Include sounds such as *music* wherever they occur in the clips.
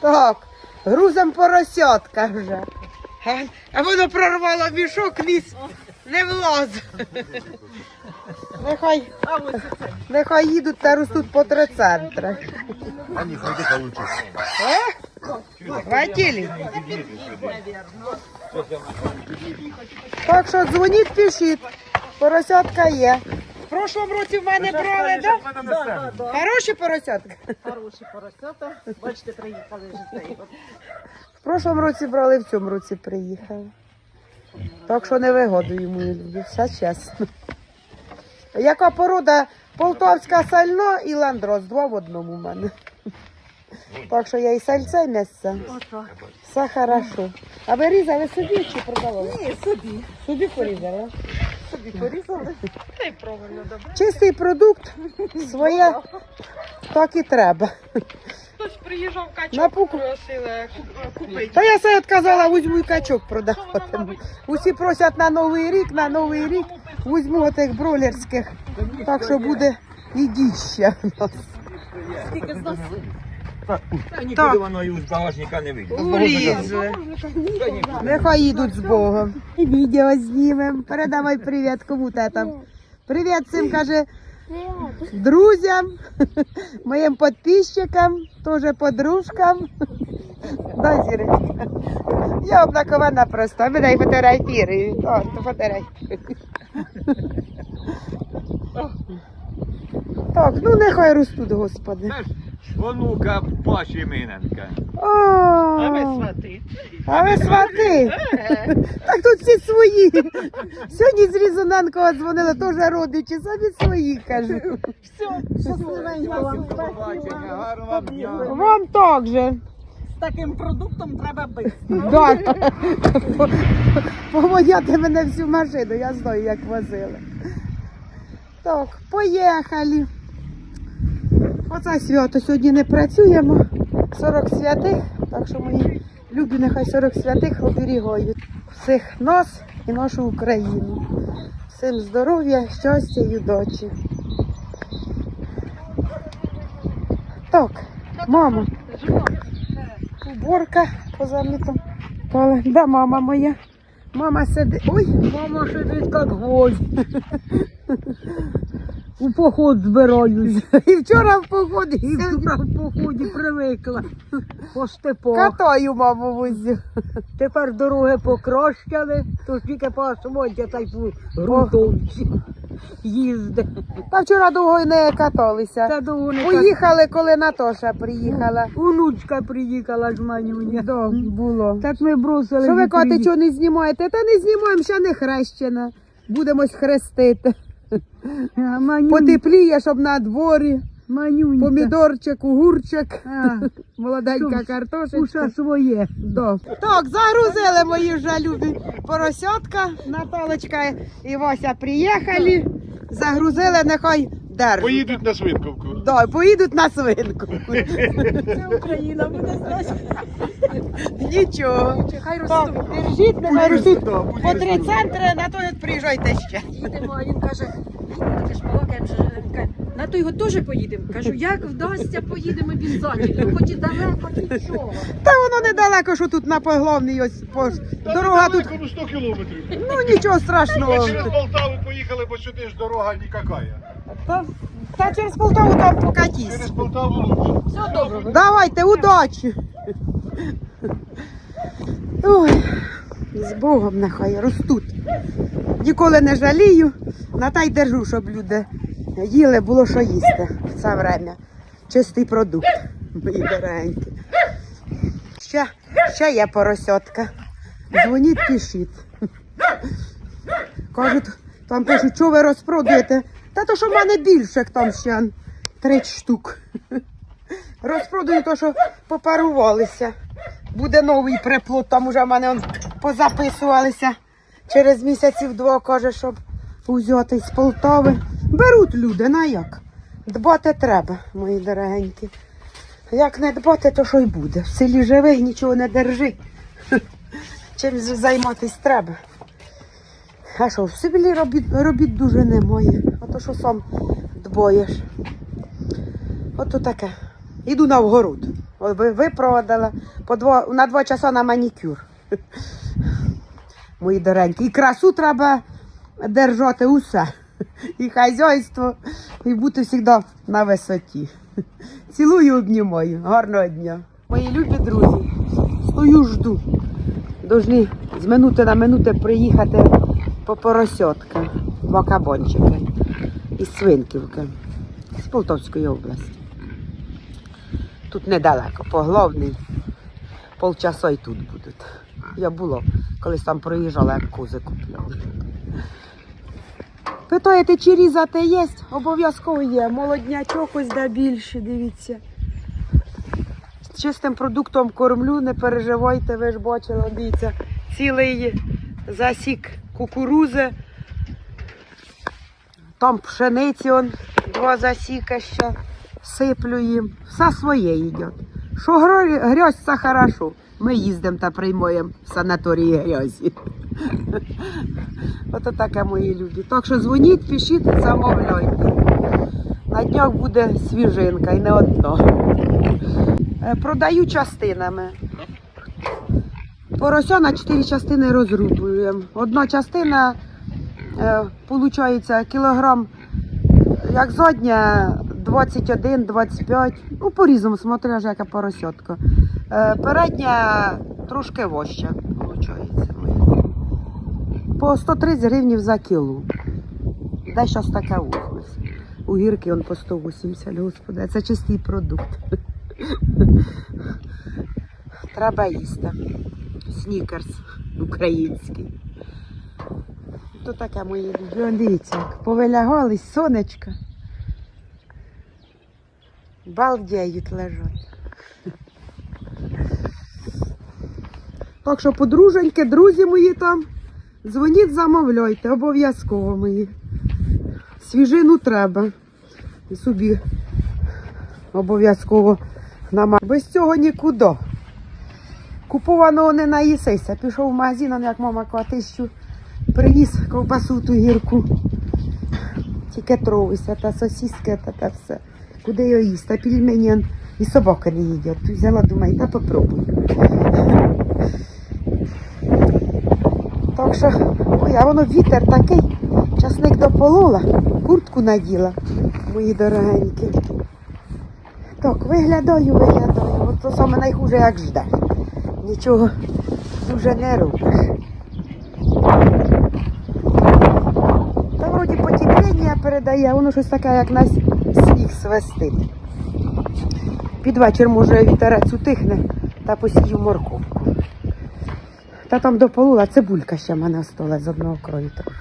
Так, грузом поросятка вже. А, а воно прорвало мішок, ліс не влазить. Нехай, нехай їдуть та ростуть по три центри. А ні, ходи получиш. Е? Ватілі. Так що дзвоніть, пишіть. Поросятка є. В прошлому році в мене брали, так? Да? Хороші поросятка. Хороші поросята. Бачите, приїхали вже В прошлому році брали, в цьому році приїхали. Так що не вигодую, мої любі, все чесно. Яка порода полтавська сально і ландроз, два в одному в мене. Так що я і сальце, і м'ясце. Все хорошо. А ви різали собі чи продавали? Ні, собі. Собі порізали. Собі порізали. Та й правильно добре. Чистий продукт, своє так і треба. Хтось приїжджав качок, пуку. просили купити. Та я все відказала, візьму і качок продавати. Усі просять на Новий рік, на Новий рік візьму отих бролерських. Так що буде і діща в нас. Скільки з нас Та нікуди воно і з багажника не вийде. Урізли. Нехай їдуть з Богом. І відео знімемо. Передавай привіт кому там. Привіт цим каже друзям, моїм підписчикам, теж подружкам. Да, Зірочка? Я обнакована просто. Мене й фотографірують. О, то фотографірують. Так, ну нехай ростуть, господи. Онука Паші Миненка. О, А ви свати. А ви свати? Так тут всі свої. Сьогодні з Різоненкова дзвонили, теж родичі, самі свої кажу. щасливенько вам. Гарного дня. Вам так же. З таким продуктом треба бити. Да. Помоняти мене всю машину, я знаю, як возили. Так, поїхали. Оце свято сьогодні не працюємо. 40 святих, так що мої любі, нехай 40 святих оберігають всіх нас і нашу Україну. Всім здоров'я, щастя і удачі. Так, мама. Уборка позамітом. Да, мама моя. Мама сидить. Ой, мама сидить як гвоздь. *laughs* У поход збираюсь. *laughs* І вчора в поході. І вчора в поході привикла. По степах. Катаю, маму возю. Тепер дороги покращали, то тільки по асфальті та й по грунтовці їздить. Та вчора довго й не каталися. Та довго не Поїхали, коли Натоша приїхала. Онучка приїхала з манюня. Да, було. Так ми бросили. Що ви приїхали. чого не знімаєте? Та не знімаємо, ще не хрещена. Будемось хрестити. А, Потепліє, щоб на дворі. Манюнька. Помідорчик, огурчик, А, *laughs* молоденька картошечка. Уша своє. Да. Так, загрузили мої вже любі поросятка. Наталочка і Вася приїхали. Загрузили, нехай держать. Поїдуть на свинковку. Да, поїдуть на свинку. Це Україна буде знати. Нічого. Хай Так, держіть, нехай ростуть по три центри, на той от приїжджайте ще. Їдемо, а він каже, ти ж каже, на той його теж поїдемо. Кажу, як вдасться, поїдемо він ззаді. Хоч і далеко, нічого. Та воно недалеко, що тут на погловній ось по дорога тут. Ну 100 кілометрів. Ну нічого страшного. Ми через Полтаву поїхали, бо сюди ж дорога нікакая. Та, та через Полтаву там покатісь. Через Полтаву лучше. Все добре. Давайте, удачі. Ой, з Богом нехай ростуть. Ніколи не жалію, на та й держу, щоб люди їли, було що їсти в це время. Чистий продукт, мої дорогенькі. Ще, ще є поросятка. Дзвоніть, пишіть. Кажуть, там пишуть, що ви розпродаєте. Та то, що в мене більше, як там ще 30 штук. Розпродаю то, що попарувалися. Буде новий приплод, там уже в мене он позаписувалися. Через місяців два каже, щоб взяти з Полтави. Беруть люди, на як? Дбати треба, мої дорогенькі. Як не дбати, то що й буде. В селі живий, нічого не держи. Чим займатися треба. А що, в селі робіт, робіт дуже немає. А то що сам дбаєш. Ото таке. Іду на вгород. Ой, ви- випродала по два, на два часа на манікюр. Мої доренькі. І красу треба держати усе. І хазяйство, і бути завжди на висоті. Цілую, обнімаю. Гарного дня. Мої любі друзі, стою, жду. Должні з минути на минути приїхати по поросятка, два кабанчики із Свинківки, з Полтавської області. Тут недалеко, поглавний. Полчаса і тут будуть. Я була, колись там проїжджала, як кози купляла. Питаєте, чи різати є? Обов'язково є. Молоднячок ось де більше, дивіться. Чистим продуктом кормлю, не переживайте, ви ж бачили, дивіться, цілий засік кукурузи. Там пшениці он, два засіка ще. Сиплю їм. Все своє їдять. Що грязь, це хорошо. Ми їздимо та приймаємо в санаторії грязі. Ото таке мої любі. Так що дзвоніть, пишіть, замовляйте. На днях буде свіжинка і не одна. Е, Продаю частинами. Порося на чотири частини розрубуємо. Одна частина, е, виходить, кілограм, як задня, 21-25, ну по-різному, смотря яка поросятка. Е, передня трошки воща, виходить. По 130 гривнів за кіло. Де щось таке ось. У гірки он по 180, господи, це чистий продукт. *laughs* Треба їсти. Снікерс український. То таке моє Дивіться, як повилягались, сонечко. Балдеють лежать. Так що, подруженьки, друзі мої там, дзвоніть, замовляйте, обов'язково мої. Свіжину треба. І собі обов'язково нама. Без цього нікуди. Купованого не наїсися. Пішов в магазин, як мама каже, тисячу привіз ковбасу ту гірку. Тільки тровися, та сосиски, та, та все. Куди його їсти? Та пельмені і собаки не їдять. Тут взяла, думаю, та попробую. Так що, ой, а воно вітер такий. Часник дополола, куртку наділа, мої дорогенькі. Так, виглядаю, виглядаю. От то саме найхуже, як ждеш. Нічого дуже не робиш. Та вроді потепління передає, воно щось таке, як нас сніг свистить. Під вечір, може, вітерець утихне та посію морковку. Та там дополула цибулька ще в мене стола з одного краю трохи.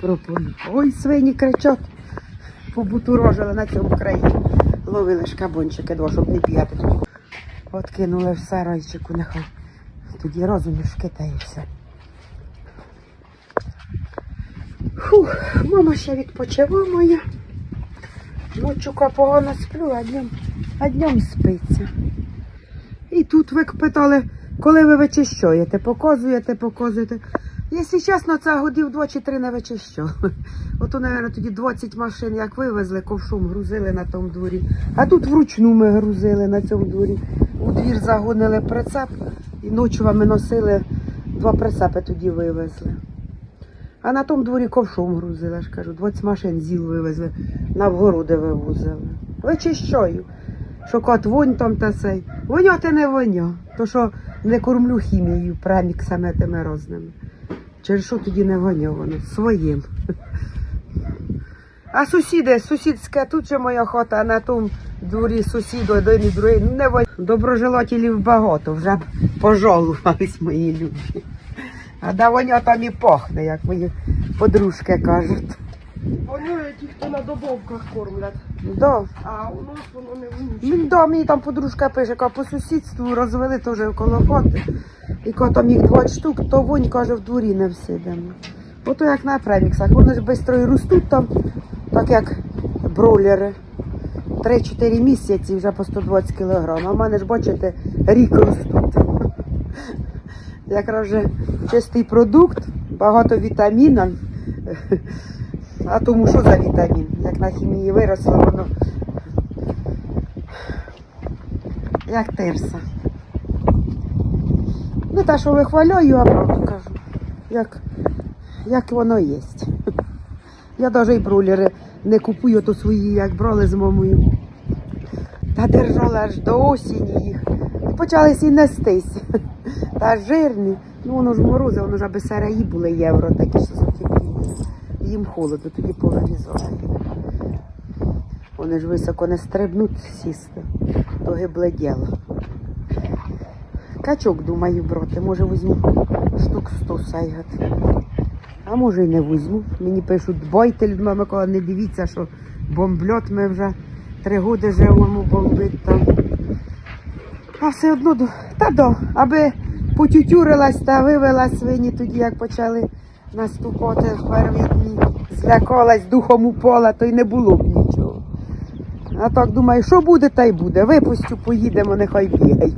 Пропоную. Ой, свині кричать. Побутурожили на цьому краї. Ловили шкабончики, два, щоб не бігати тоді. От кинули в сарайчику, нехай. Тоді розумішки та і все. Фух, мама ще відпочива моя. Ночука погано сплю, а днем, а днем спиться. І тут ви питали, коли ви вичищаєте, показуєте, показуєте. Якщо чесно, це годів два чи три не вичищав. *laughs* Ото, мабуть, тоді 20 машин, як вивезли, ковшом грузили на тому дворі. А тут вручну ми грузили на цьому дворі. У двір загонили прицеп і ночувами носили, два прицепи тоді вивезли. А на тому дворі ковшом грузили, я ж кажу, 20 машин зіл вивезли, на вгороди вивозили. Вичищаю. Що кот вонь там та сей. Воняти не воня. То що не кормлю хімією, преміксами тими розними. Через що тоді не воня воно? Своїм. *laughs* А сусіди, сусідське, тут же моя хата, а на тому дворі сусіду, один і другий, ну не воня. Доброжелателів багато, вже пожалувались мої люди. А да воня там і пахне, як мої подружки кажуть. Вони ті, хто на добовках кормлять. Да. А у нас воно не. Ну, да, мені там подружка пише, каже, по сусідству розвели теж коло хати. І коли там їх 20 штук, то вонь, каже, в дворі не всидимо. Ото як на преміксах. Вони ж швидко і ростуть там, так як бройлери. 3-4 місяці вже по 120 кг. А в мене ж, бачите, рік ростуть. Якраз вже чистий продукт, багато вітамінів. А тому що за вітамін? Як на хімії виросло, воно як тирса. Не те, що вихваляю, а правду кажу. Як, як воно є. Я навіть і бролери не купую, то свої, як брали з мамою. Та держала аж до осені їх. І почалися і нестись. *laughs* Та жирні. Ну воно ж морози, воно ж аби сараї були євро, такі що затепління. Їм холодно, тоді повирізали. Вони ж високо не стрибнуть сісти, то гибле діло. Качок, думаю, брати, може візьму штук 100 сайгати. А може й не візьму. Мені пишуть, бойте, Людмила Микола, не дивіться, що бомбльот ми вже три роки живемо, бомбить там. А все одно, та до, аби потютюрилась та вивела свині тоді, як почали наступати в перві дні. Злякалась духом у пола, то й не було б нічого. А так думаю, що буде, та й буде. Випустю, поїдемо, нехай бігають.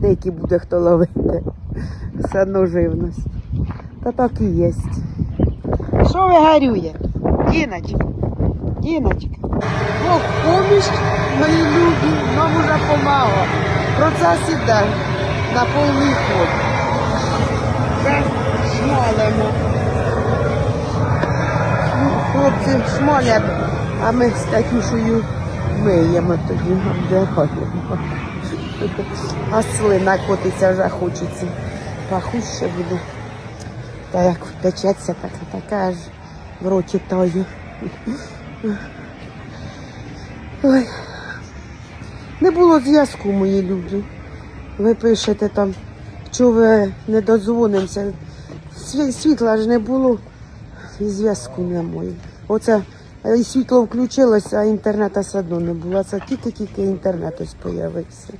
Деякі буде хто ловити. Все одно живність. Та так і є. Що ви гарює? Діночка, Діночка. Бог поміж, мої любі, нам уже помало. Процес іде на повний ход. Шмалимо. Ну, Хлопці шмалять, а ми з Катюшею миємо тоді, обдираємо. А слина котиться вже хочеться. Пахуще буде. Та як впечеться, так така аж в роті тою. Ой. Не було зв'язку, мої люди. Ви пишете там, що ви не додзвонимося. Сві- Світла ж не було, і зв'язку немає. Оце і світло включилося, а інтернету все одно не було. Це тільки-тільки інтернет ось появився.